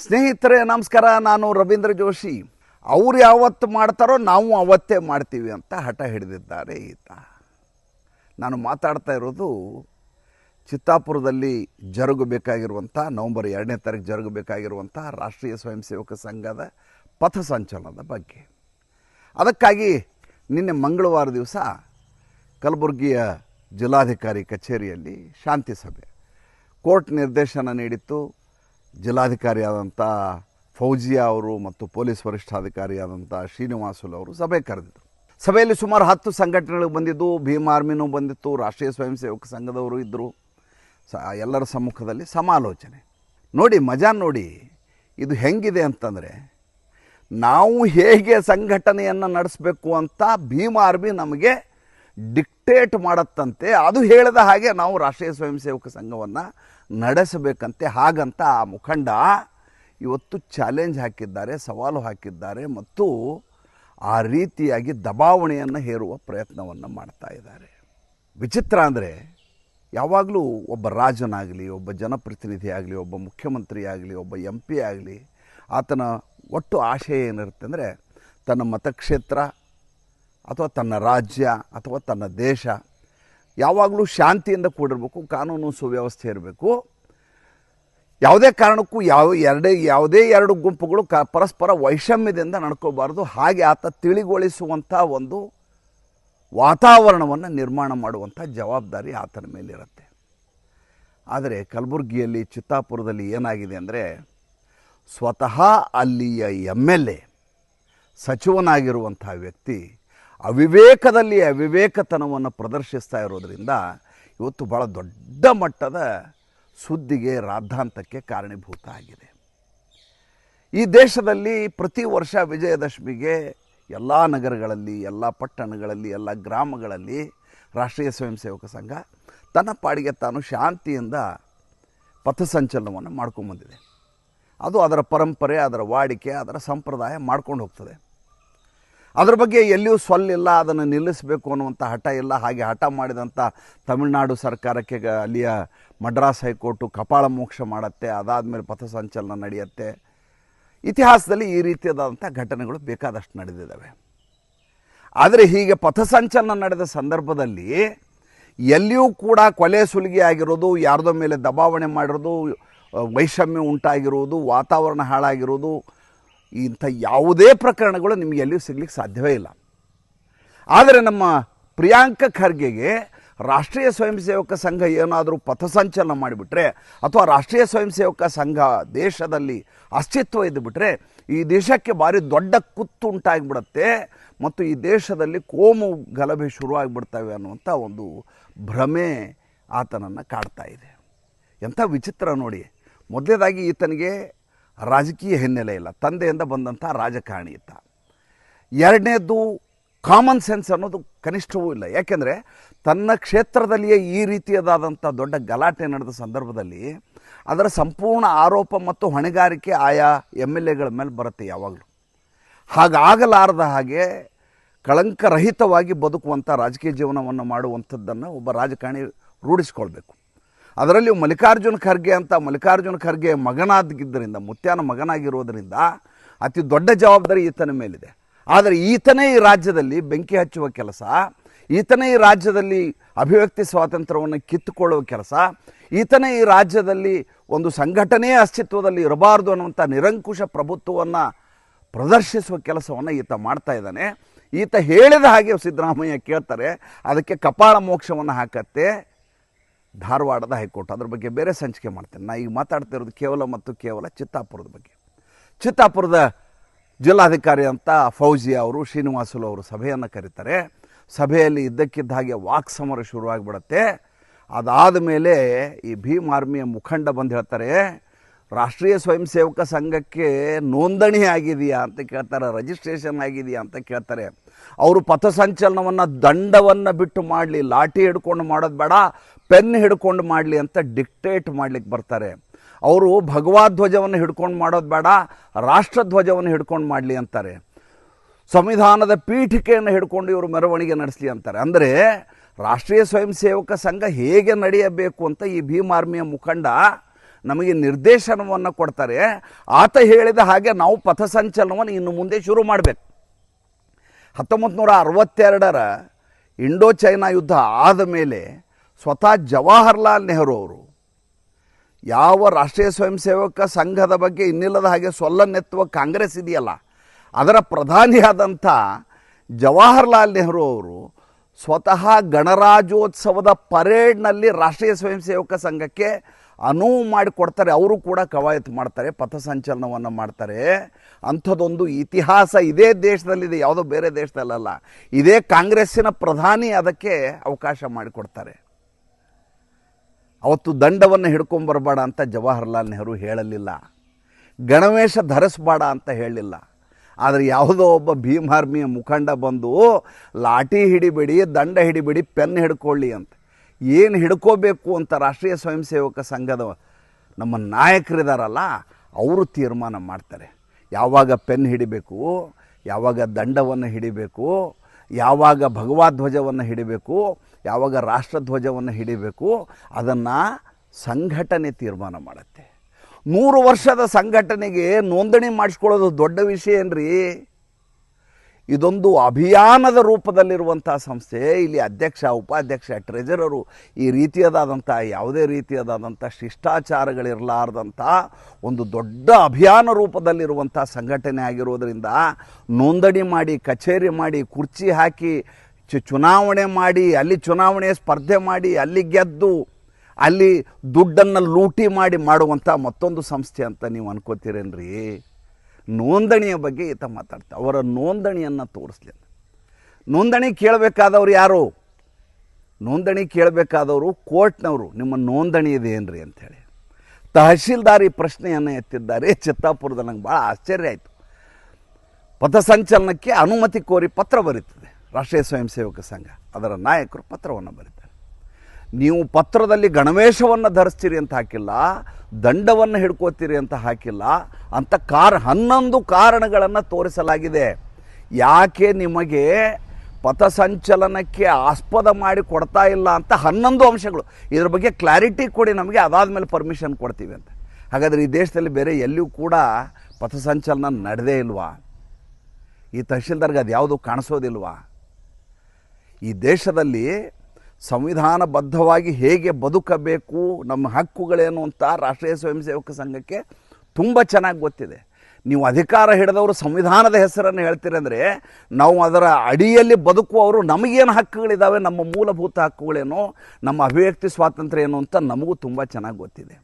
ಸ್ನೇಹಿತರೆ, ನಮಸ್ಕಾರ, ನಾನು ರವೀಂದ್ರ ಜೋಶಿ. ಅವ್ರು ಯಾವತ್ತು ಮಾಡ್ತಾರೋ ನಾವು ಅವತ್ತೇ ಮಾಡ್ತೀವಿ ಅಂತ ಹಠ ಹಿಡಿದಿದ್ದಾರೆ ಈತ. ನಾನು ಮಾತಾಡ್ತಾ ಇರೋದು ಚಿತ್ತಾಪುರದಲ್ಲಿ ಜರುಗಬೇಕಾಗಿರುವಂಥ, ನವಂಬರ್ ಎರಡನೇ ತಾರೀಕು ಜರುಗಬೇಕಾಗಿರುವಂಥ ರಾಷ್ಟ್ರೀಯ ಸ್ವಯಂ ಸೇವಕ ಸಂಘದ ಪಥಸಂಚಲನದ ಬಗ್ಗೆ. ಅದಕ್ಕಾಗಿ ನಿನ್ನೆ ಮಂಗಳವಾರ ದಿವಸ ಕಲಬುರಗಿಯ ಜಿಲ್ಲಾಧಿಕಾರಿ ಕಚೇರಿಯಲ್ಲಿ ಶಾಂತಿ ಸಭೆ. ಕೋರ್ಟ್ ನಿರ್ದೇಶನ ನೀಡಿತ್ತು. ಜಿಲ್ಲಾಧಿಕಾರಿಯಾದಂಥ ಫೌಜಿಯಾ ಅವರು ಮತ್ತು ಪೊಲೀಸ್ ವರಿಷ್ಠಾಧಿಕಾರಿಯಾದಂಥ ಶ್ರೀನಿವಾಸುಲು ಅವರು ಸಭೆ ಕರೆದಿದ್ದರು. ಸಭೆಯಲ್ಲಿ ಸುಮಾರು ಹತ್ತು ಸಂಘಟನೆಗಳು ಬಂದಿದ್ದು, ಭೀಮ್ ಆರ್ಮಿನೂ ಬಂದಿತ್ತು, ರಾಷ್ಟ್ರೀಯ ಸ್ವಯಂ ಸೇವಕ ಸಂಘದವರು ಇದ್ದರು. ಸ, ಎಲ್ಲರ ಸಮ್ಮುಖದಲ್ಲಿ ಸಮಾಲೋಚನೆ. ನೋಡಿ, ಮಜಾ ನೋಡಿ, ಇದು ಹೆಂಗಿದೆ ಅಂತಂದರೆ, ನಾವು ಹೇಗೆ ಸಂಘಟನೆಯನ್ನು ನಡೆಸಬೇಕು ಅಂತ ಭೀಮ್ ಆರ್ಮಿ ನಮಗೆ ಡಿಕ್ಟೇಟ್ ಮಾಡತ್ತಂತೆ, ಅದು ಹೇಳಿದ ಹಾಗೆ ನಾವು ರಾಷ್ಟ್ರೀಯ ಸ್ವಯಂ ಸೇವಕ ಸಂಘವನ್ನು ನಡೆಸಬೇಕಂತೆ ಹಾಗಂತ ಆ ಮುಖಂಡ ಇವತ್ತು ಚಾಲೆಂಜ್ ಹಾಕಿದ್ದಾರೆ, ಸವಾಲು ಹಾಕಿದ್ದಾರೆ ಮತ್ತು ಆ ರೀತಿಯಾಗಿ ದಬಾವಣೆಯನ್ನು ಹೇರುವ ಪ್ರಯತ್ನವನ್ನು ಮಾಡ್ತಾ ಇದ್ದಾರೆ. ವಿಚಿತ್ರ ಅಂದರೆ ಯಾವಾಗಲೂ ಒಬ್ಬ ರಾಜನಾಗಲಿ, ಒಬ್ಬ ಜನಪ್ರತಿನಿಧಿ ಆಗಲಿ, ಒಬ್ಬ ಮುಖ್ಯಮಂತ್ರಿ ಆಗಲಿ, ಒಬ್ಬ ಎಂ ಆಗಲಿ, ಆತನ ಒಟ್ಟು ಆಶಯ ಏನಿರುತ್ತೆ ಅಂದರೆ ತನ್ನ ಮತಕ್ಷೇತ್ರ ಅಥವಾ ತನ್ನ ರಾಜ್ಯ ಅಥವಾ ತನ್ನ ದೇಶ, ಯಾವಾಗಲೂ ಶಾಂತಿಯಿಂದ ಕೂಡಿರಬೇಕು, ಕಾನೂನು ಸುವ್ಯವಸ್ಥೆ ಇರಬೇಕು. ಯಾವುದೇ ಕಾರಣಕ್ಕೂ ಯಾವ, ಎರಡೇ, ಯಾವುದೇ ಎರಡು ಗುಂಪುಗಳು ಕ, ಪರಸ್ಪರ ವೈಷಮ್ಯದಿಂದ ನಡ್ಕೋಬಾರ್ದು ಹಾಗೆ ಆತ ತಿಳಿಗೊಳಿಸುವಂಥ ಒಂದು ವಾತಾವರಣವನ್ನು ನಿರ್ಮಾಣ ಮಾಡುವಂಥ ಜವಾಬ್ದಾರಿ ಆತನ ಮೇಲಿರುತ್ತೆ. ಆದರೆ ಕಲಬುರಗಿಯಲ್ಲಿ, ಚಿತ್ತಾಪುರದಲ್ಲಿ ಏನಾಗಿದೆ ಅಂದರೆ, ಸ್ವತಃ ಅಲ್ಲಿಯ ಎಂ ಎಲ್ ಎ ಸಚಿವನಾಗಿರುವಂಥ ವ್ಯಕ್ತಿ ಅವಿವೇಕದಲ್ಲಿ ಅವಿವೇಕತನವನ್ನು ಪ್ರದರ್ಶಿಸ್ತಾ ಇರೋದರಿಂದ ಇವತ್ತು ಭಾಳ ದೊಡ್ಡ ಮಟ್ಟದ ಸುದ್ದಿಗೆ ರಾದ್ಧಾಂತಕ್ಕೆ ಕಾರಣೀಭೂತ ಆಗಿದೆ. ಈ ದೇಶದಲ್ಲಿ ಪ್ರತಿ ವರ್ಷ ವಿಜಯದಶಮಿಗೆ ಎಲ್ಲ ನಗರಗಳಲ್ಲಿ, ಎಲ್ಲ ಪಟ್ಟಣಗಳಲ್ಲಿ, ಎಲ್ಲ ಗ್ರಾಮಗಳಲ್ಲಿ ರಾಷ್ಟ್ರೀಯ ಸ್ವಯಂ ಸೇವಕ ಸಂಘ ತನ್ನ ಪಾಡಿಗೆ ತಾನು ಶಾಂತಿಯಿಂದ ಪಥಸಂಚಲನವನ್ನು ಮಾಡ್ಕೊಂಬಂದಿದೆ. ಅದು ಅದರ ಪರಂಪರೆ, ಅದರ ವಾಡಿಕೆ, ಅದರ ಸಂಪ್ರದಾಯ ಮಾಡ್ಕೊಂಡು ಹೋಗ್ತದೆ. ಅದ್ರ ಬಗ್ಗೆ ಎಲ್ಲಿಯೂ ಸ್ವಲ್ಲಿಲ್ಲ ಅದನ್ನು ನಿಲ್ಲಿಸಬೇಕು ಅನ್ನುವಂಥ ಹಠ ಇಲ್ಲ. ಹಾಗೆ ಹಠ ಮಾಡಿದಂಥ ತಮಿಳುನಾಡು ಸರ್ಕಾರಕ್ಕೆ ಅಲ್ಲಿಯ ಮಡ್ರಾಸ್ ಹೈಕೋರ್ಟು ಕಪಾಳ ಮೋಕ್ಷ ಮಾಡುತ್ತೆ, ಅದಾದಮೇಲೆ ಪಥಸಂಚಲನ ನಡೆಯುತ್ತೆ. ಇತಿಹಾಸದಲ್ಲಿ ಈ ರೀತಿಯಾದಂಥ ಘಟನೆಗಳು ಬೇಕಾದಷ್ಟು ನಡೆದಿದ್ದಾವೆ. ಆದರೆ ಹೀಗೆ ಪಥಸಂಚಲನ ನಡೆದ ಸಂದರ್ಭದಲ್ಲಿ ಎಲ್ಲಿಯೂ ಕೂಡ ಕೊಲೆ ಸುಲಿಗೆ ಆಗಿರೋದು, ಯಾರದೋ ಮೇಲೆ ದಬಾವಣೆ ಮಾಡಿರೋದು, ವೈಷಮ್ಯ ಉಂಟಾಗಿರುವುದು ವಾತಾವರಣ ಹಾಳಾಗಿರೋದು ಇಂಥ ಯಾವುದೇ ಪ್ರಕರಣಗಳು ನಿಮಗೆ ಎಲ್ಲಿಯೂ ಸಿಗ್ಲಿಕ್ಕೆ ಸಾಧ್ಯವೇ ಇಲ್ಲ. ಆದರೆ ನಮ್ಮ ಪ್ರಿಯಾಂಕ ಖರ್ಗೆಗೆ ರಾಷ್ಟ್ರೀಯ ಸ್ವಯಂ ಸೇವಕ ಸಂಘ ಏನಾದರೂ ಪಥಸಂಚಲನ ಮಾಡಿಬಿಟ್ರೆ ಅಥವಾ ರಾಷ್ಟ್ರೀಯ ಸ್ವಯಂ ಸೇವಕ ಸಂಘ ದೇಶದಲ್ಲಿ ಅಸ್ತಿತ್ವ ಇದ್ದುಬಿಟ್ರೆ ಈ ದೇಶಕ್ಕೆ ಭಾರಿ ದೊಡ್ಡ ಕುತ್ತು ಉಂಟಾಗಿಬಿಡುತ್ತೆ ಮತ್ತು ಈ ದೇಶದಲ್ಲಿ ಕೋಮು ಗಲಭೆ ಶುರುವಾಗಿಬಿಡ್ತವೆ ಅನ್ನುವಂಥ ಒಂದು ಭ್ರಮೆ ಆತನನ್ನು ಕಾಡ್ತಾ ಇದೆ. ಎಂಥ ವಿಚಿತ್ರ ನೋಡಿ. ಮೊದಲೇದಾಗಿ ಈತನಿಗೆ ರಾಜಕೀಯ ಹಿನ್ನೆಲೆ ಇಲ್ಲ. ತಂದೆಯಿಂದ ಬಂದಂಥ ರಾಜಕಾರಣಿ ಇತ್ತ ಎರಡನೇದು ಕಾಮನ್ ಸೆನ್ಸ್ ಅನ್ನೋದು ಕನಿಷ್ಠವೂ ಇಲ್ಲ. ಯಾಕೆಂದರೆ ತನ್ನ ಕ್ಷೇತ್ರದಲ್ಲಿಯೇ ಈ ರೀತಿಯದಾದಂಥ ದೊಡ್ಡ ಗಲಾಟೆ ನಡೆದ ಸಂದರ್ಭದಲ್ಲಿ ಅದರ ಸಂಪೂರ್ಣ ಆರೋಪ ಮತ್ತು ಹೊಣೆಗಾರಿಕೆ ಆಯಾ ಎಂ ಎಲ್ ಎಗಳ ಮೇಲೆ ಬರುತ್ತೆ ಯಾವಾಗಲೂ. ಹಾಗಾಗಲಾರದ ಹಾಗೆ ಕಳಂಕರಹಿತವಾಗಿ ಬದುಕುವಂಥ ರಾಜಕೀಯ ಜೀವನವನ್ನು ಮಾಡುವಂಥದ್ದನ್ನು ಒಬ್ಬ ರಾಜಕಾರಣಿ ರೂಢಿಸ್ಕೊಳ್ಬೇಕು. ಅದರಲ್ಲಿಯೂ ಮಲ್ಲಿಕಾರ್ಜುನ ಖರ್ಗೆ ಅಂತ ಮಲ್ಲಿಕಾರ್ಜುನ ಖರ್ಗೆ ಮಗನಾಗಿದ್ದರಿಂದ, ಮುತ್ಯಾನ ಮಗನಾಗಿರೋದರಿಂದ ಅತಿ ದೊಡ್ಡ ಜವಾಬ್ದಾರಿ ಈತನ ಮೇಲಿದೆ. ಆದರೆ ಈತನೇ ಈ ರಾಜ್ಯದಲ್ಲಿ ಬೆಂಕಿ ಹಚ್ಚುವ ಕೆಲಸ, ಈತನೇ ಈ ರಾಜ್ಯದಲ್ಲಿ ಅಭಿವ್ಯಕ್ತಿ ಸ್ವಾತಂತ್ರ್ಯವನ್ನು ಕಿತ್ತುಕೊಳ್ಳುವ ಕೆಲಸ, ಈತನೇ ಈ ರಾಜ್ಯದಲ್ಲಿ ಒಂದು ಸಂಘಟನೆಯ ಅಸ್ತಿತ್ವದಲ್ಲಿ ಇರಬಾರ್ದು ಅನ್ನುವಂಥ ನಿರಂಕುಶ ಪ್ರಭುತ್ವವನ್ನು ಪ್ರದರ್ಶಿಸುವ ಕೆಲಸವನ್ನು ಈತ ಮಾಡ್ತಾ ಇದ್ದಾನೆ. ಈತ ಹೇಳಿದ ಹಾಗೆ ಸಿದ್ದರಾಮಯ್ಯ ಕೇಳ್ತಾರೆ, ಅದಕ್ಕೆ ಕಪಾಳ ಮೋಕ್ಷವನ್ನು ಹಾಕತ್ತೆ ಧಾರವಾಡದ ಹೈಕೋರ್ಟ್. ಅದ್ರ ಬಗ್ಗೆ ಬೇರೆ ಸಂಚಿಕೆ ಮಾಡ್ತೇನೆ. ನಾ ಈಗ ಮಾತಾಡ್ತಾ ಇರೋದು ಕೇವಲ ಮತ್ತು ಕೇವಲ ಚಿತ್ತಾಪುರದ ಬಗ್ಗೆ. ಚಿತ್ತಾಪುರದ ಜಿಲ್ಲಾಧಿಕಾರಿ ಅಂತ ಫೌಜಿ ಅವರು, ಶ್ರೀನಿವಾಸುಲು ಅವರು ಸಭೆಯನ್ನು ಕರೀತಾರೆ. ಸಭೆಯಲ್ಲಿ ಇದ್ದಕ್ಕಿದ್ದ ಹಾಗೆ ವಾಕ್ ಸಮರ ಶುರುವಾಗಿಬಿಡತ್ತೆ. ಅದಾದ ಮೇಲೆ ಈ ಭೀಮ್ ಆರ್ಮಿಯ ಮುಖಂಡ ಬಂದು ಹೇಳ್ತಾರೆ ರಾಷ್ಟ್ರೀಯ ಸ್ವಯಂ ಸೇವಕ ಸಂಘಕ್ಕೆ ನೋಂದಣಿ ಆಗಿದೆಯಾ ಅಂತ ಕೇಳ್ತಾರೆ ರಿಜಿಸ್ಟ್ರೇಷನ್ ಆಗಿದೆಯಾ ಅಂತ ಕೇಳ್ತಾರೆ. ಅವರು ಪಥಸಂಚಲನವನ್ನು, ದಂಡವನ್ನು ಬಿಟ್ಟು ಮಾಡಲಿ, ಲಾಠಿ ಹಿಡ್ಕೊಂಡು ಮಾಡೋದು ಬೇಡ, ಪೆನ್ ಹಿಡ್ಕೊಂಡು ಮಾಡಲಿ ಅಂತ ಡಿಕ್ಟೇಟ್ ಮಾಡ್ಲಿಕ್ಕೆ ಬರ್ತಾರೆ. ಅವರು ಭಗವಧ್ವಜವನ್ನು ಹಿಡ್ಕೊಂಡು ಮಾಡೋದು ಬೇಡ ರಾಷ್ಟ್ರಧ್ವಜವನ್ನು ಹಿಡ್ಕೊಂಡು ಮಾಡಲಿ ಅಂತಾರೆ. ಸಂವಿಧಾನದ ಪೀಠಿಕೆಯನ್ನು ಹಿಡ್ಕೊಂಡು ಇವರು ಮೆರವಣಿಗೆ ನಡೆಸಲಿ ಅಂತಾರೆ. ಅಂದರೆ ರಾಷ್ಟ್ರೀಯ ಸ್ವಯಂ ಸೇವಕ ಸಂಘ ಹೇಗೆ ನಡೆಯಬೇಕು ಅಂತ ಈ ಭೀಮ್ ಆರ್ಮಿಯ ಮುಖಂಡ ನಮಗೆ ನಿರ್ದೇಶನವನ್ನು ಕೊಡ್ತಾರೆ. ಆತ ಹೇಳಿದ ಹಾಗೆ ನಾವು ಪಥಸಂಚಲನವನ್ನು ಇನ್ನು ಮುಂದೆ ಶುರು ಮಾಡಬೇಕು. ಹತ್ತೊಂಬತ್ತು ನೂರ ಅರವತ್ತೆರಡರ ಇಂಡೋ ಚೈನಾ ಯುದ್ಧ ಆದ ಮೇಲೆ ಸ್ವತಃ ಜವಾಹರ್ಲಾಲ್ ನೆಹರು ಅವರು ಯಾವ ರಾಷ್ಟ್ರೀಯ ಸ್ವಯಂ ಸೇವಕ ಸಂಘದ ಬಗ್ಗೆ ಇನ್ನಿಲ್ಲದ ಹಾಗೆ ಸೊಲ್ಲನ್ನೆತ್ತುವ ಕಾಂಗ್ರೆಸ್ ಇದೆಯಲ್ಲ, ಅದರ ಪ್ರಧಾನಿಯಾದಂಥ ಜವಾಹರ್ಲಾಲ್ ನೆಹರು ಅವರು ಸ್ವತಃ ಗಣರಾಜ್ಯೋತ್ಸವದ ಪರೇಡ್ನಲ್ಲಿ ರಾಷ್ಟ್ರೀಯ ಸ್ವಯಂ ಸೇವಕ ಸಂಘಕ್ಕೆ ಅನುವು ಮಾಡಿಕೊಡ್ತಾರೆ ಅವರು ಕೂಡ ಕವಾಯತ್ ಮಾಡ್ತಾರೆ, ಪಥಸಂಚಲನವನ್ನು ಮಾಡ್ತಾರೆ. ಅಂಥದ್ದೊಂದು ಇತಿಹಾಸ ಇದೇ ದೇಶದಲ್ಲಿದೆ, ಯಾವುದೋ ಬೇರೆ ದೇಶದಲ್ಲಲ್ಲ. ಇದೇ ಕಾಂಗ್ರೆಸ್ಸಿನ ಪ್ರಧಾನಿ ಅದಕ್ಕೆ ಅವಕಾಶ ಮಾಡಿಕೊಡ್ತಾರೆ ಅವತ್ತು ದಂಡವನ್ನು ಹಿಡ್ಕೊಂಬರಬೇಡ ಅಂತ ಜವಾಹರ್ಲಾಲ್ ನೆಹರು ಹೇಳಲಿಲ್ಲ. ಗಣವೇಶ ಧರಿಸ್ಬೇಡ ಅಂತ ಹೇಳಲಿಲ್ಲ. ಆದರೆ ಯಾವುದೋ ಒಬ್ಬ ಭೀಮಾರ್ಮಿಯ ಮುಖಂಡ ಬಂದು, ಲಾಠಿ ಹಿಡಿಬೇಡಿ, ದಂಡ ಹಿಡಿಬೇಡಿ, ಪೆನ್ ಹಿಡ್ಕೊಳ್ಳಿ ಅಂತ. ಏನು ಹಿಡ್ಕೋಬೇಕು ಅಂತ ರಾಷ್ಟ್ರೀಯ ಸ್ವಯಂ ಸೇವಕ ಸಂಘದ ನಮ್ಮ ನಾಯಕರಿದಾರಲ್ಲ, ಅವರು ತೀರ್ಮಾನ ಮಾಡ್ತಾರೆ. ಯಾವಾಗ ಪೆನ್ ಹಿಡಿಬೇಕು, ಯಾವಾಗ ದಂಡವನ್ನು ಹಿಡಿಬೇಕು, ಯಾವಾಗ ಭಗವಧ್ವಜವನ್ನು ಹಿಡಿಬೇಕು, ಯಾವಾಗ ರಾಷ್ಟ್ರಧ್ವಜವನ್ನು ಹಿಡಿಬೇಕು, ಅದನ್ನು ಸಂಘಟನೆ ತೀರ್ಮಾನ ಮಾಡುತ್ತೆ. ನೂರು ವರ್ಷದ ಸಂಘಟನೆಗೆ ನೋಂದಣಿ ಮಾಡಿಸ್ಕೊಳ್ಳೋದು ದೊಡ್ಡ ವಿಷಯ ಏನ್ರಿ? ಇದೊಂದು ಅಭಿಯಾನದ ರೂಪದಲ್ಲಿರುವಂಥ ಸಂಸ್ಥೆ. ಇಲ್ಲಿ ಅಧ್ಯಕ್ಷ, ಉಪಾಧ್ಯಕ್ಷ, ಟ್ರೆಜರರು ಈ ರೀತಿಯದಾದಂಥ, ಯಾವುದೇ ರೀತಿಯದಾದಂಥ ಶಿಷ್ಟಾಚಾರಗಳಿರಲಾರ್ದಂಥ ಒಂದು ದೊಡ್ಡ ಅಭಿಯಾನ ರೂಪದಲ್ಲಿರುವಂಥ ಸಂಘಟನೆ ಆಗಿರೋದರಿಂದ ನೋಂದಣಿ ಮಾಡಿ, ಕಚೇರಿ ಮಾಡಿ, ಕುರ್ಚಿ ಹಾಕಿ ಚುನಾವಣೆ ಮಾಡಿ, ಅಲ್ಲಿ ಚುನಾವಣೆ ಸ್ಪರ್ಧೆ ಮಾಡಿ, ಅಲ್ಲಿ ಗೆದ್ದು, ಅಲ್ಲಿ ದುಡ್ಡನ್ನು ಲೂಟಿ ಮಾಡಿ ಮಾಡುವಂಥ ಮತ್ತೊಂದು ಸಂಸ್ಥೆ ಅಂತ ನೀವು ಅನ್ಕೋತೀರೇನ್ರಿ? ನೋಂದಣಿಯ ಬಗ್ಗೆ ಈತ ಮಾತಾಡ್ತ. ಅವರ ನೋಂದಣಿಯನ್ನು ತೋರಿಸ್ಲಿ ನೋಂದಣಿ ಕೇಳಬೇಕಾದವ್ರು ಯಾರು? ನೋಂದಣಿ ಕೇಳಬೇಕಾದವರು ಕೋರ್ಟ್ನವರು. ನಿಮ್ಮ ನೋಂದಣಿ ಇದೆ ಏನ್ರಿ ಅಂಥೇಳಿ ತಹಶೀಲ್ದಾರಿ ಪ್ರಶ್ನೆಯನ್ನು ಎತ್ತಿದ್ದಾರೆ. ಚಿತ್ತಾಪುರದ ನಂಗೆ ಭಾಳ ಆಶ್ಚರ್ಯ ಆಯಿತು. ಪಥಸಂಚಲನಕ್ಕೆ ಅನುಮತಿ ಕೋರಿ ಪತ್ರ ಬರೀತದೆ. ರಾಷ್ಟ್ರೀಯ ಸ್ವಯಂ ಸೇವಕ ಸಂಘ. ಅದರ ನಾಯಕರು ಪತ್ರವನ್ನು ಬರೀತಾರೆ. ನೀವು ಪತ್ರದಲ್ಲಿ ಗಣವೇಶವನ್ನು ಧರಿಸ್ತೀರಿ ಅಂತ ಹಾಕಿಲ್ಲ, ದಂಡವನ್ನು ಹಿಡ್ಕೋತೀರಿ ಅಂತ ಹಾಕಿಲ್ಲ, ಅಂತ ಕಾರ್ ಹನ್ನೊಂದು ಕಾರಣಗಳನ್ನು ತೋರಿಸಲಾಗಿದೆ. ಯಾಕೆ ನಿಮಗೆ ಪಥಸಂಚಲನಕ್ಕೆ ಆಸ್ಪದ ಮಾಡಿ ಕೊಡ್ತಾ ಇಲ್ಲ ಅಂತ ಹನ್ನೊಂದು ಅಂಶಗಳು. ಇದ್ರ ಬಗ್ಗೆ ಕ್ಲಾರಿಟಿ ಕೊಡಿ ನಮಗೆ ಅದಾದ ಮೇಲೆ ಪರ್ಮಿಷನ್ ಕೊಡ್ತೀವಿ ಅಂತ. ಹಾಗಾದರೆ ಈ ದೇಶದಲ್ಲಿ ಬೇರೆ ಎಲ್ಲಿಯೂ ಕೂಡ ಪಥಸಂಚಲನ ನಡೆದೇ ಇಲ್ವಾ? ಈ ತಹಶೀಲ್ದಾರ್ಗೆ ಅದು ಯಾವುದು ಕಾಣಿಸೋದಿಲ್ವಾ? ಈ ದೇಶದಲ್ಲಿ ಸಂವಿಧಾನಬದ್ಧವಾಗಿ ಹೇಗೆ ಬದುಕಬೇಕು, ನಮ್ಮ ಹಕ್ಕುಗಳೇನು ಅಂತ ರಾಷ್ಟ್ರೀಯ ಸ್ವಯಂ ಸೇವಕ ಸಂಘಕ್ಕೆ ತುಂಬ ಚೆನ್ನಾಗಿ ಗೊತ್ತಿದೆ. ನೀವು ಅಧಿಕಾರ ಹಿಡಿದವರು ಸಂವಿಧಾನದ ಹೆಸರನ್ನು ಹೇಳ್ತೀರಂದರೆ ನಾವು ಅದರ ಅಡಿಯಲ್ಲಿ ಬದುಕುವವರು ನಮಗೇನು ಹಕ್ಕುಗಳಿದ್ದಾವೆ ನಮ್ಮ ಮೂಲಭೂತ ಹಕ್ಕುಗಳೇನು, ನಮ್ಮ ಅಭಿವ್ಯಕ್ತಿ ಸ್ವಾತಂತ್ರ್ಯ ಏನು ಅಂತ ನಮಗೂ ತುಂಬ ಚೆನ್ನಾಗಿ ಗೊತ್ತಿದೆ.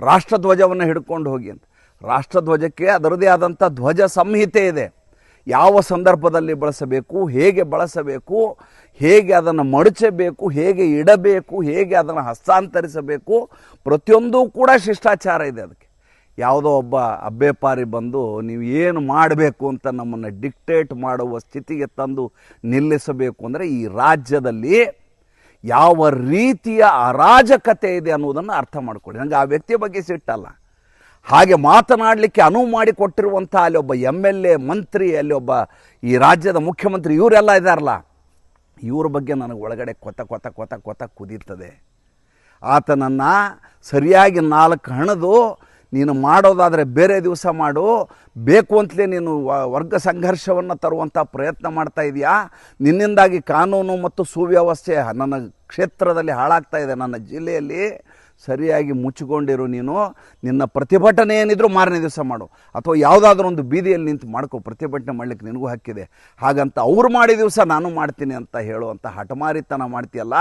ರಾಷ್ಟ್ರಧ್ವಜವನ್ನು ಹಿಡ್ಕೊಂಡು ಹೋಗಿ ಅಂತ. ರಾಷ್ಟ್ರಧ್ವಜಕ್ಕೆ ಅದರದೇ ಆದಂಥ ಧ್ವಜ ಸಂಹಿತೆ ಇದೆ. ಯಾವ ಸಂದರ್ಭದಲ್ಲಿ ಬಳಸಬೇಕು, ಹೇಗೆ ಬಳಸಬೇಕು, ಹೇಗೆ ಅದನ್ನು ಮಡಚಬೇಕು, ಹೇಗೆ ಇಡಬೇಕು, ಹೇಗೆ ಅದನ್ನು ಹಸ್ತಾಂತರಿಸಬೇಕು, ಪ್ರತಿಯೊಂದೂ ಕೂಡ ಶಿಷ್ಟಾಚಾರ ಇದೆ ಅದಕ್ಕೆ. ಯಾವುದೋ ಒಬ್ಬ ಅಬ್ಬೆಪಾರಿ ಬಂದು, ನೀವು ಏನು ಮಾಡಬೇಕು ಅಂತ ನಮ್ಮನ್ನು ಡಿಕ್ಟೇಟ್ ಮಾಡುವ ಸ್ಥಿತಿಗೆ ತಂದು ನಿಲ್ಲಿಸಬೇಕು ಅಂದರೆ ಈ ರಾಜ್ಯದಲ್ಲಿ ಯಾವ ರೀತಿಯ ಅರಾಜಕತೆ ಇದೆ ಅನ್ನೋದನ್ನು ಅರ್ಥ ಮಾಡಿಕೊಡಿ ನನಗೆ ಆ ವ್ಯಕ್ತಿಯ ಬಗ್ಗೆ ಸಿಟ್ಟಲ್ಲ. ಹಾಗೆ ಮಾತನಾಡಲಿಕ್ಕೆ ಅನುವು ಮಾಡಿಕೊಟ್ಟಿರುವಂಥ ಅಲ್ಲಿ ಒಬ್ಬ ಎಂ ಎಲ್ ಎ, ಮಂತ್ರಿ, ಅಲ್ಲಿ ಒಬ್ಬ ಈ ರಾಜ್ಯದ ಮುಖ್ಯಮಂತ್ರಿ, ಇವರೆಲ್ಲ ಇದ್ದಾರಲ್ಲ ಇವ್ರ ಬಗ್ಗೆ ನನಗೆ ಒಳಗಡೆ ಕೊತ ಕೊತ ಕೊತ ಕೊತ ಕುದೀರ್ತದೆ. ಆತನನ್ನು ಸರಿಯಾಗಿ ನಾಲ್ಕು ಹಣದು ನೀನು ಮಾಡೋದಾದರೆ ಬೇರೆ ದಿವಸ ಮಾಡು, ಬೇಕು ಅಂತಲೇ ನೀನು ವರ್ಗ ಸಂಘರ್ಷವನ್ನು ತರುವಂಥ ಪ್ರಯತ್ನ ಮಾಡ್ತಾ ಇದೆಯಾ? ನಿನ್ನಿಂದಾಗಿ ಕಾನೂನು ಮತ್ತು ಸುವ್ಯವಸ್ಥೆ ನನ್ನ ಕ್ಷೇತ್ರದಲ್ಲಿ ಹಾಳಾಗ್ತಾ ಇದೆ, ನನ್ನ ಜಿಲ್ಲೆಯಲ್ಲಿ. ಸರಿಯಾಗಿ ಮುಚ್ಚಿಕೊಂಡಿರು ನೀನು, ನಿನ್ನ ಪ್ರತಿಭಟನೆ ಏನಿದ್ರು ಮಾರನೇ ದಿವಸ ಮಾಡು. ಅಥವಾ ಯಾವುದಾದ್ರೂ ಒಂದು ಬೀದಿಯಲ್ಲಿ ನಿಂತು ಮಾಡ್ಕೊ, ಪ್ರತಿಭಟನೆ ಮಾಡಲಿಕ್ಕೆ ನಿನಗೂ ಹಕ್ಕಿದೆ. ಹಾಗಂತ ಅವ್ರು ಮಾಡಿದ ದಿವಸ ನಾನು ಮಾಡ್ತೀನಿ ಅಂತ ಹೇಳುವಂಥ ಹಠಮಾರಿತನ ಮಾಡ್ತೀಯಲ್ಲ,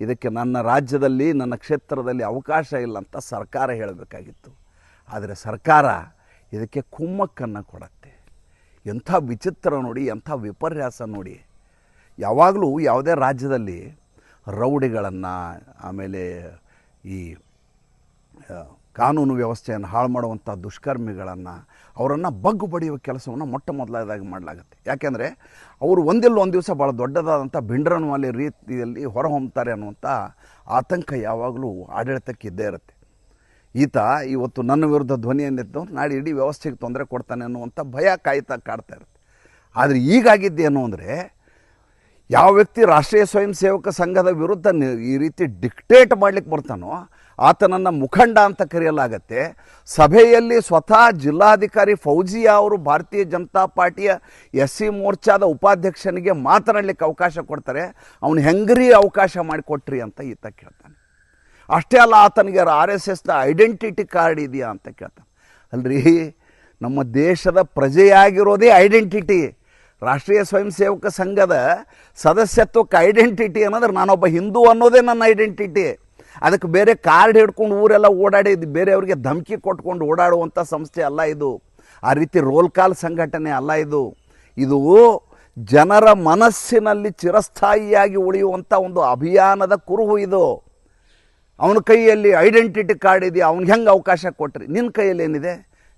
ಇದಕ್ಕೆ ನನ್ನ ರಾಜ್ಯದಲ್ಲಿ, ನನ್ನ ಕ್ಷೇತ್ರದಲ್ಲಿ ಅವಕಾಶ ಇಲ್ಲ ಅಂತ ಸರ್ಕಾರ ಹೇಳಬೇಕಾಗಿತ್ತು. ಆದರೆ ಸರ್ಕಾರ ಇದಕ್ಕೆ ಕುಮ್ಮಕ್ಕನ್ನು ಕೊಡತ್ತೆ. ಎಂಥ ವಿಚಿತ್ರ ನೋಡಿ, ಎಂಥ ವಿಪರ್ಯಾಸ ನೋಡಿ. ಯಾವಾಗಲೂ ಯಾವುದೇ ರಾಜ್ಯದಲ್ಲಿ ರೌಡಿಗಳನ್ನು, ಆಮೇಲೆ ಈ ಕಾನೂನು ವ್ಯವಸ್ಥೆಯನ್ನು ಹಾಳು ಮಾಡುವಂಥ ದುಷ್ಕರ್ಮಿಗಳನ್ನು, ಅವರನ್ನು ಬಗ್ಗು ಬಡಿಯುವ ಕೆಲಸವನ್ನು ಮೊಟ್ಟ ಮೊದಲಾದಾಗಿ ಮಾಡಲಾಗುತ್ತೆ. ಯಾಕೆಂದರೆ ಅವರು ಒಂದಿಲ್ಲ ಒಂದು ದಿವಸ ಭಾಳ ದೊಡ್ಡದಾದಂಥ ಭಿಂಡ್ರನ್ವಾಲಿ ರೀತಿಯಲ್ಲಿ ಹೊರಹೊಮ್ತಾರೆ ಅನ್ನುವಂಥ ಆತಂಕ ಯಾವಾಗಲೂ ಆಡಳಿತಕ್ಕೆ ಇದ್ದೇ ಇರುತ್ತೆ. ಈತ ಇವತ್ತು ನನ್ನ ವಿರುದ್ಧ ಧ್ವನಿಯನ್ನೆತ್ತು ನಾಳೆ ಇಡೀ ವ್ಯವಸ್ಥೆಗೆ ತೊಂದರೆ ಕೊಡ್ತಾನೆ ಅನ್ನುವಂಥ ಭಯ ಕಾಯ್ತಾ ಕಾಡ್ತಾ ಇರುತ್ತೆ. ಆದರೆ ಈಗಾಗಿದ್ದೇನು ಅಂದರೆ ಯಾವ ವ್ಯಕ್ತಿ ರಾಷ್ಟ್ರೀಯ ಸ್ವಯಂ ಸೇವಕ ಸಂಘದ ವಿರುದ್ಧ ಈ ರೀತಿ ಡಿಕ್ಟೇಟ್ ಮಾಡ್ಲಿಕ್ಕೆ ಬರ್ತಾನೋ, ಆತನನ್ನು ಮುಖಂಡ ಅಂತ ಕರೆಯಲಾಗತ್ತೆ. ಸಭೆಯಲ್ಲಿ ಸ್ವತಃ ಜಿಲ್ಲಾಧಿಕಾರಿ ಫೌಜಿಯಾ ಅವರು ಭಾರತೀಯ ಜನತಾ ಪಾರ್ಟಿಯ ಎಸ್ ಸಿ ಮೋರ್ಚಾದ ಉಪಾಧ್ಯಕ್ಷನಿಗೆ ಮಾತನಾಡಲಿಕ್ಕೆ ಅವಕಾಶ ಕೊಡ್ತಾರೆ. ಅವನು ಹೆಂಗ್ರಿ ಅವಕಾಶ ಮಾಡಿಕೊಟ್ರಿ ಅಂತ ಈತ ಕೇಳ್ತಾನೆ. ಅಷ್ಟೇ ಅಲ್ಲ, ಆತನಿಗೆ ಆರ್ ಎಸ್ ಎಸ್ನ ಐಡೆಂಟಿಟಿ ಕಾರ್ಡ್ ಇದೆಯಾ ಅಂತ ಕೇಳ್ತಾನೆ. ಅಲ್ರಿ, ನಮ್ಮ ದೇಶದ ಪ್ರಜೆಯಾಗಿರೋದೇ ಐಡೆಂಟಿಟಿ. ರಾಷ್ಟ್ರೀಯ ಸ್ವಯಂ ಸೇವಕ ಸಂಘದ ಸದಸ್ಯತ್ವಕ್ಕೆ ಐಡೆಂಟಿಟಿ ಅನ್ನೋದ್ರೆ ನಾನೊಬ್ಬ ಹಿಂದೂ ಅನ್ನೋದೇ ನನ್ನ ಐಡೆಂಟಿಟಿ ಅದಕ್ಕೆ ಬೇರೆ ಕಾರ್ಡ್ ಹಿಡ್ಕೊಂಡು ಊರೆಲ್ಲ ಓಡಾಡಿ ಬೇರೆಯವ್ರಿಗೆ ಧಮಕಿ ಕೊಟ್ಕೊಂಡು ಓಡಾಡುವಂಥ ಸಂಸ್ಥೆ ಅಲ್ಲ ಇದು. ಆ ರೀತಿ ರೋಲ್ ಕಾಲ್ ಸಂಘಟನೆ ಅಲ್ಲ ಇದು. ಇದು ಜನರ ಮನಸ್ಸಿನಲ್ಲಿ ಚಿರಸ್ಥಾಯಿಯಾಗಿ ಉಳಿಯುವಂಥ ಒಂದು ಅಭಿಯಾನದ ಕುರುಹು ಇದು. ಅವನ ಕೈಯಲ್ಲಿ ಐಡೆಂಟಿಟಿ ಕಾರ್ಡ್ ಇದೆಯಾ? ಅವ್ನಿಗೆ ಹೆಂಗೆ ಅವಕಾಶ ಕೊಟ್ರಿ? ನಿನ್ನ ಕೈಯಲ್ಲಿ ಏನಿದೆ?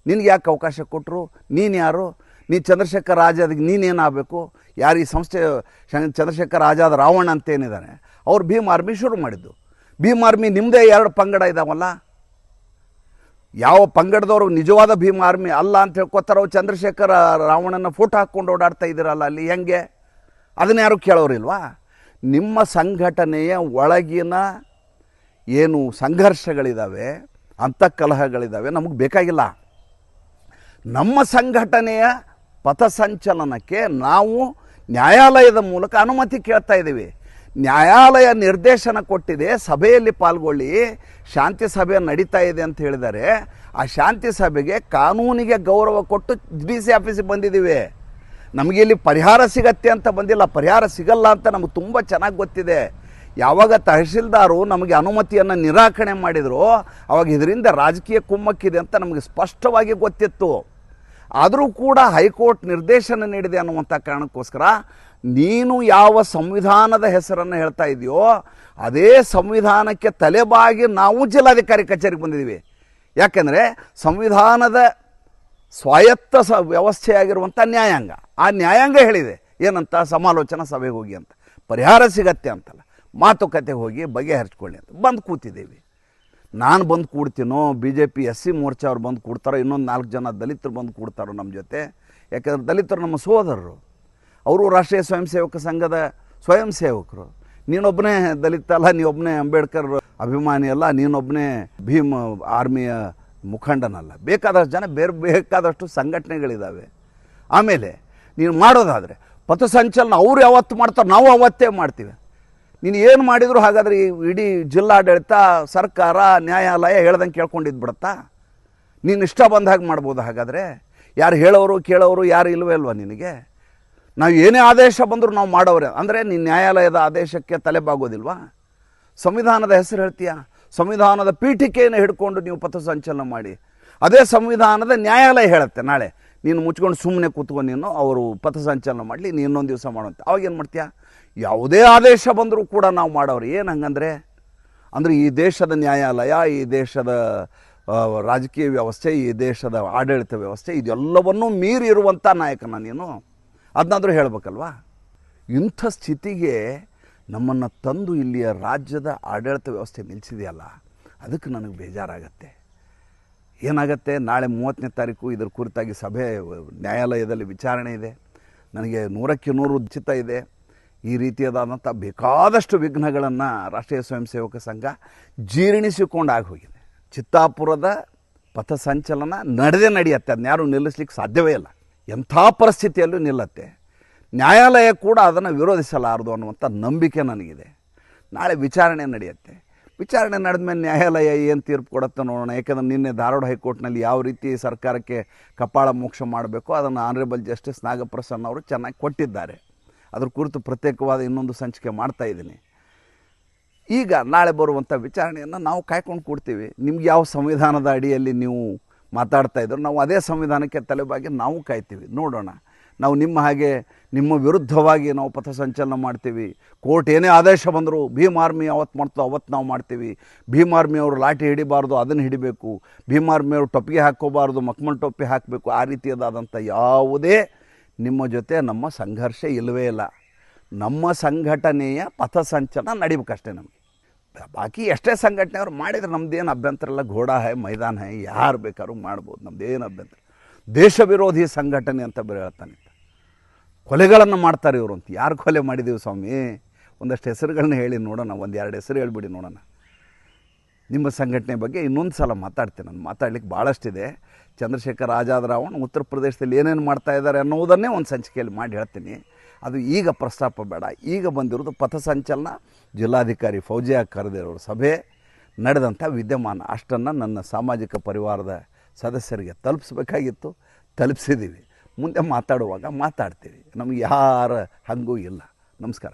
ನಿನಗೆ ಯಾಕೆ ಅವಕಾಶ ಕೊಟ್ಟರು ನೀನು ಯಾರು? ನೀ ಚಂದ್ರಶೇಖರ್ ಅದಕ್ಕೆ ನೀನೇನಾಗಬೇಕು? ಯಾರು ಈ ಸಂಸ್ಥೆ ಚಂದ್ರಶೇಖರ್ ರಾಜಾದ ರಾವಣ ಅಂತ ಏನಿದ್ದಾನೆ ಅವ್ರು ಭೀಮ್ ಆರ್ಮಿ ಶುರು ಮಾಡಿದ್ದು. ಭೀಮ್ ಆರ್ಮಿ ನಿಮ್ಮದೇ ಎರಡು ಪಂಗಡ ಇದಾವಲ್ಲ? ಯಾವ ಪಂಗಡದವರು ನಿಜವಾದ ಭೀಮ್ ಆರ್ಮಿ ಅಲ್ಲ ಅಂತ ಹೇಳ್ಕೊತಾರೋ ಚಂದ್ರಶೇಖರ ರಾವಣನ ಫೋಟೋ ಹಾಕ್ಕೊಂಡು ಓಡಾಡ್ತಾ ಇದ್ದೀರಲ್ಲ ಅಲ್ಲಿ, ಹೆಂಗೆ? ಅದನ್ನ ಯಾರು ಕೇಳೋರಿಲ್ವಾ ನಿಮ್ಮ ಸಂಘಟನೆಯ ಒಳಗಿನ ಏನು ಸಂಘರ್ಷಗಳಿದ್ದಾವೆ ಅಂತಃಕಲಹಗಳಿದ್ದಾವೆ ನಮಗೆ ಬೇಕಾಗಿಲ್ಲ. ನಮ್ಮ ಸಂಘಟನೆಯ ಪಥಸಂಚಲನಕ್ಕೆ ನಾವು ನ್ಯಾಯಾಲಯದ ಮೂಲಕ ಅನುಮತಿ ಕೇಳ್ತಾ ಇದ್ದೀವಿ. ನ್ಯಾಯಾಲಯ ನಿರ್ದೇಶನ ಕೊಟ್ಟಿದೆ, ಸಭೆಯಲ್ಲಿ ಪಾಲ್ಗೊಳ್ಳಿ, ಶಾಂತಿ ಸಭೆ ನಡೀತಾ ಇದೆ ಅಂತ ಹೇಳಿದರೆ ಆ ಶಾಂತಿ ಸಭೆಗೆ ಕಾನೂನಿಗೆ ಗೌರವ ಕೊಟ್ಟು ಡಿ ಸಿ ಆಫೀಸಿಗೆ ಬಂದಿದ್ದೀವಿ. ನಮಗೆ ಇಲ್ಲಿ ಪರಿಹಾರ ಸಿಗತ್ತೆ ಅಂತ ಬಂದಿಲ್ಲ, ಪರಿಹಾರ ಸಿಗಲ್ಲ ಅಂತ ನಮಗೆ ತುಂಬ ಚೆನ್ನಾಗಿ ಗೊತ್ತಿದೆ. ಯಾವಾಗ ತಹಶೀಲ್ದಾರು ನಮಗೆ ಅನುಮತಿಯನ್ನು ನಿರಾಕರಣೆ ಮಾಡಿದ್ರು, ಅವಾಗ ಇದರಿಂದ ರಾಜಕೀಯ ಕುಮ್ಮಕ್ಕಿದೆ ಅಂತ ನಮಗೆ ಸ್ಪಷ್ಟವಾಗಿ ಗೊತ್ತಿತ್ತು. ಆದರೂ ಕೂಡ ಹೈಕೋರ್ಟ್ ನಿರ್ದೇಶನ ನೀಡಿದೆ ಅನ್ನುವಂಥ ಕಾರಣಕ್ಕೋಸ್ಕರ ನೀನು ಯಾವ ಸಂವಿಧಾನದ ಹೆಸರನ್ನು ಹೇಳ್ತಾ ಇದೆಯೋ ಅದೇ ಸಂವಿಧಾನಕ್ಕೆ ತಲೆಬಾಗಿ ನಾವು ಜಿಲ್ಲಾಧಿಕಾರಿ ಕಚೇರಿಗೆ ಬಂದಿದ್ದೀವಿ. ಯಾಕೆಂದರೆ ಸಂವಿಧಾನದ ಸ್ವಾಯತ್ತ ಸ ವ್ಯವಸ್ಥೆಯಾಗಿರುವಂಥ ನ್ಯಾಯಾಂಗ. ಆ ನ್ಯಾಯಾಂಗ ಹೇಳಿದೆ, ಏನಂತ ಸಮಾಲೋಚನಾ ಸಭೆಗೆ ಹೋಗಿ ಅಂತ. ಪರಿಹಾರ ಸಿಗತ್ತೆ ಅಂತಲ್ಲ. ಮಾತುಕತೆಗೆ ಹೋಗಿ ಬಗೆಹರಿಸ್ಕೊಳ್ಳಿ ಅಂತ. ಬಂದು ಕೂತಿದ್ದೀವಿ. ನಾನು ಬಂದು ಕೂಡ್ತೀನೋ B J P S C Morcha ಅವ್ರು ಬಂದು ಕೂಡ್ತಾರೋ, ಇನ್ನೊಂದು ನಾಲ್ಕು ಜನ ದಲಿತರು ಬಂದು ಕೂಡ್ತಾರೋ ನಮ್ಮ ಜೊತೆ. ಯಾಕಂದ್ರೆ ದಲಿತರು ನಮ್ಮ ಸೋದರರು. ಅವರು ರಾಷ್ಟ್ರೀಯ ಸ್ವಯಂ ಸೇವಕ ಸಂಘದ ಸ್ವಯಂ ಸೇವಕರು. ನೀನೊಬ್ಬನೇ ದಲಿತ ಅಲ್ಲ ನೀವೊಬ್ಬನೇ ಅಂಬೇಡ್ಕರ್ ಅಭಿಮಾನಿ ಅಲ್ಲ ನೀನೊಬ್ಬನೇ ಭೀಮ್ ಆರ್ಮಿಯ ಮುಖಂಡನಲ್ಲ. ಬೇಕಾದಷ್ಟು ಜನ ಬೇರೆ, ಬೇಕಾದಷ್ಟು ಸಂಘಟನೆಗಳಿದ್ದಾವೆ ಆಮೇಲೆ ನೀನು ಮಾಡೋದಾದರೆ, ಪಥಸಂಚಲನ ಅವ್ರು ಯಾವತ್ತು ಮಾಡ್ತಾರೆ, ನಾವು ಅವತ್ತೇ ಮಾಡ್ತೀವಿ. ನೀನು ಏನು ಮಾಡಿದ್ರು ಹಾಗಾದ್ರೆ ಇಡೀ ಜಿಲ್ಲಾಡಳಿತ, ಸರ್ಕಾರ, ನ್ಯಾಯಾಲಯ ಹೇಳ್ದಂಗೆ ಕೇಳ್ಕೊಂಡಿದ್ದು ಬಿಡತ್ತಾ? ನೀನು ಇಷ್ಟ ಬಂದ ಹಾಗೆ ಮಾಡ್ಬೋದು ಹಾಗಾದರೆ? ಯಾರು ಹೇಳೋರು, ಕೇಳೋರು ಯಾರು ಇಲ್ವೇ ಇಲ್ವಾ ನಿನಗೆ? ನಾವು ಏನೇ ಆದೇಶ ಬಂದರೂ ನಾವು ಮಾಡೋರೆ ಅಂದರೆ ನೀನು ನ್ಯಾಯಾಲಯದ ಆದೇಶಕ್ಕೆ ತಲೆಬಾಗೋದಿಲ್ವಾ? ಸಂವಿಧಾನದ ಹೆಸರು ಹೇಳ್ತೀಯಾ? ಸಂವಿಧಾನದ ಪೀಠಿಕೆಯನ್ನು ಹಿಡ್ಕೊಂಡು ನೀವು ಪಥಸಂಚಲನ ಮಾಡಿ. ಅದೇ ಸಂವಿಧಾನದ ನ್ಯಾಯಾಲಯ ಹೇಳುತ್ತೆ ನಾಳೆ. ನೀನು ಮುಚ್ಕೊಂಡು ಸುಮ್ಮನೆ ಕೂತ್ಕೊಂಡು ನೀನು, ಅವರು ಪಥಸಂಚಲನ ಮಾಡಲಿ, ನೀನು ಇನ್ನೊಂದು ದಿವಸ ಮಾಡುವಂತೆ. ಅವಾಗ ಏನು ಮಾಡ್ತೀಯಾ? ಯಾವುದೇ ಆದೇಶ ಬಂದರೂ ಕೂಡ ನಾವು ಮಾಡೋರು. ಏನು ಹಂಗಂದರೆ, ಅಂದರೆ ಈ ದೇಶದ ನ್ಯಾಯಾಲಯ, ಈ ದೇಶದ ರಾಜಕೀಯ ವ್ಯವಸ್ಥೆ, ಈ ದೇಶದ ಆಡಳಿತ ವ್ಯವಸ್ಥೆ, ಇದೆಲ್ಲವನ್ನೂ ಮೀರಿರುವಂಥ ನಾಯಕನ ನೀನು. ಅದನ್ನಾದರೂ ಹೇಳಬೇಕಲ್ವಾ? ಇಂಥ ಸ್ಥಿತಿಗೆ ನಮ್ಮನ್ನು ತಂದು ಇಲ್ಲಿಯ ರಾಜ್ಯದ ಆಡಳಿತ ವ್ಯವಸ್ಥೆ ನಿಲ್ಲಿಸಿದೆಯಲ್ಲ ಅದಕ್ಕೆ ನನಗೆ ಬೇಜಾರಾಗತ್ತೆ. ಏನಾಗತ್ತೆ? ನಾಳೆ ಮೂವತ್ತನೇ ತಾರೀಕು ಇದರ ಕುರಿತಾಗಿ ಸಭೆ, ನ್ಯಾಯಾಲಯದಲ್ಲಿ ವಿಚಾರಣೆ ಇದೆ. ನನಗೆ ನೂರಕ್ಕೆ ನೂರು ಉಚಿತ ಇದೆ. ಈ ರೀತಿಯಾದಂಥ ಬೇಕಾದಷ್ಟು ವಿಘ್ನಗಳನ್ನು ರಾಷ್ಟ್ರೀಯ ಸ್ವಯಂ ಸೇವಕ ಸಂಘ ಜೀರ್ಣಿಸಿಕೊಂಡಾಗಿ ಹೋಗಿದೆ. ಚಿತ್ತಾಪುರದ ಪಥಸಂಚಲನ ನಡೆದೇ ನಡೆಯುತ್ತೆ. ಅದನ್ನ ಯಾರೂ ನಿಲ್ಲಿಸ್ಲಿಕ್ಕೆ ಸಾಧ್ಯವೇ ಇಲ್ಲ. ಎಂಥ ಪರಿಸ್ಥಿತಿಯಲ್ಲೂ ನಿಲ್ಲತ್ತೆ. ನ್ಯಾಯಾಲಯ ಕೂಡ ಅದನ್ನು ವಿರೋಧಿಸಲಾರದು ಅನ್ನುವಂಥ ನಂಬಿಕೆ ನನಗಿದೆ. ನಾಳೆ ವಿಚಾರಣೆ ನಡೆಯುತ್ತೆ. ವಿಚಾರಣೆ ನಡೆದ ಮೇಲೆ ನ್ಯಾಯಾಲಯ ಏನು ತೀರ್ಪು ಕೊಡುತ್ತೆ ನೋಡೋಣ. ಯಾಕಂದ್ರೆ ನಿನ್ನೆ ಧಾರವಾಡ ಹೈಕೋರ್ಟ್ನಲ್ಲಿ ಯಾವ ರೀತಿ ಸರ್ಕಾರಕ್ಕೆ ಕಪಾಳ ಮೋಕ್ಷ ಮಾಡಬೇಕು, ಅದನ್ನು ಆನರೇಬಲ್ ಜಸ್ಟಿಸ್ ನಾಗಪ್ರಸನ್ನ ಅವರು ಚೆನ್ನಾಗಿ ಕೊಟ್ಟಿದ್ದಾರೆ. ಅದ್ರ ಕುರಿತು ಪ್ರತ್ಯೇಕವಾದ ಇನ್ನೊಂದು ಸಂಚಿಕೆ ಮಾಡ್ತಾ ಇದ್ದೀನಿ. ಈಗ ನಾಳೆ ಬರುವಂಥ ವಿಚಾರಣೆಯನ್ನು ನಾವು ಕಾಯ್ಕೊಂಡು ಕೊಡ್ತೀವಿ. ನಿಮ್ಗೆ ಯಾವ ಸಂವಿಧಾನದ ಅಡಿಯಲ್ಲಿ ನೀವು ಮಾತಾಡ್ತಾ ಇದ್ರು, ನಾವು ಅದೇ ಸಂವಿಧಾನಕ್ಕೆ ತಲೆಬಾಗಿ ನಾವು ಕಾಯ್ತೀವಿ. ನೋಡೋಣ. ನಾವು ನಿಮ್ಮ ಹಾಗೆ ನಿಮ್ಮ ವಿರುದ್ಧವಾಗಿ ನಾವು ಪಥಸಂಚಲನ ಮಾಡ್ತೀವಿ. ಕೋರ್ಟ್ ಏನೇ ಆದೇಶ ಬಂದರೂ ಭೀಮ್ ಆರ್ಮಿ ಅವತ್ತು ಮಾಡ್ತೋ ಅವತ್ತು ನಾವು ಮಾಡ್ತೀವಿ. ಭೀಮ್ ಆರ್ಮಿ ಅವರು ಲಾಠಿ ಹಿಡಿಬಾರ್ದು, ಅದನ್ನು ಹಿಡಿಬೇಕು. ಭೀಮ್ ಆರ್ಮಿ ಅವರು ಟೊಪ್ಪಿಗೆ ಹಾಕ್ಕೋಬಾರ್ದು ಮಕ್ಮಲ್ ಟೊಪ್ಪಿ ಹಾಕಬೇಕು, ಆ ರೀತಿಯದಾದಂಥ ಯಾವುದೇ ನಿಮ್ಮ ಜೊತೆ ನಮ್ಮ ಸಂಘರ್ಷ ಇಲ್ಲವೇ ಇಲ್ಲ. ನಮ್ಮ ಸಂಘಟನೆಯ ಪಥಸಂಚಲನ ನಡಿಬೇಕಷ್ಟೇ ನಮಗೆ. ಬಾಕಿ ಎಷ್ಟೇ ಸಂಘಟನೆಯವ್ರು ಮಾಡಿದ್ರೆ ನಮ್ದೇನು ಅಭ್ಯಂತರ ಇಲ್ಲ. ಘೋಡಾ ಹೈ, ಮೈದಾನ ಹೈ, ಯಾರು ಬೇಕಾದ್ರೂ ಮಾಡ್ಬೋದು. ನಮ್ದೇನು ಅಭ್ಯಂತರ ದೇಶ ವಿರೋಧಿ ಸಂಘಟನೆ ಅಂತ ಬೇರೆ ಹೇಳ್ತಾನೆ. ಕೊಲೆಗಳನ್ನು ಮಾಡ್ತಾರೆ ಇವರು ಅಂತ. ಯಾರು ಕೊಲೆ ಮಾಡಿದ್ದೀವಿ ಸ್ವಾಮಿ? ಒಂದಷ್ಟು ಹೆಸರುಗಳನ್ನ ಹೇಳಿ ನೋಡೋಣ, ಒಂದು ಎರಡು ಹೆಸರು ಹೇಳ್ಬಿಡಿ ನೋಡೋಣ. ನಿಮ್ಮ ಸಂಘಟನೆ ಬಗ್ಗೆ ಇನ್ನೊಂದು ಸಲ ಮಾತಾಡ್ತೀನಿ ನಾನು ಮಾತಾಡ್ಲಿಕ್ಕೆ ಭಾಳಷ್ಟಿದೆ ಚಂದ್ರಶೇಖರ್ ಆಜಾದ್ ರಾವಣ್ ಉತ್ತರ ಪ್ರದೇಶದಲ್ಲಿ ಏನೇನು ಮಾಡ್ತಾ ಇದ್ದಾರೆ ಅನ್ನೋದನ್ನೇ ಒಂದು ಸಂಚಿಕೆಯಲ್ಲಿ ಮಾಡಿ ಹೇಳ್ತೀನಿ. ಅದು ಈಗ ಪ್ರಸ್ತಾಪ ಬೇಡ. ಈಗ ಬಂದಿರೋದು ಪಥಸಂಚಲನ ಜಿಲ್ಲಾಧಿಕಾರಿ ಫೌಜಿಯಾ ಕರೆದಿರೋರು ಸಭೆ ನಡೆದಂಥ ವಿದ್ಯಮಾನ. ಅಷ್ಟನ್ನು ನನ್ನ ಸಾಮಾಜಿಕ ಪರಿವಾರದ ಸದಸ್ಯರಿಗೆ ತಲುಪಿಸ್ಬೇಕಾಗಿತ್ತು. ತಲುಪಿಸಿದ್ದೀವಿ ಮುಂದೆ ಮಾತಾಡುವಾಗ ಮಾತಾಡ್ತೀವಿ. ನಮಗೆ ಯಾರ ಹಂಗೂ ಇಲ್ಲ. ನಮಸ್ಕಾರ.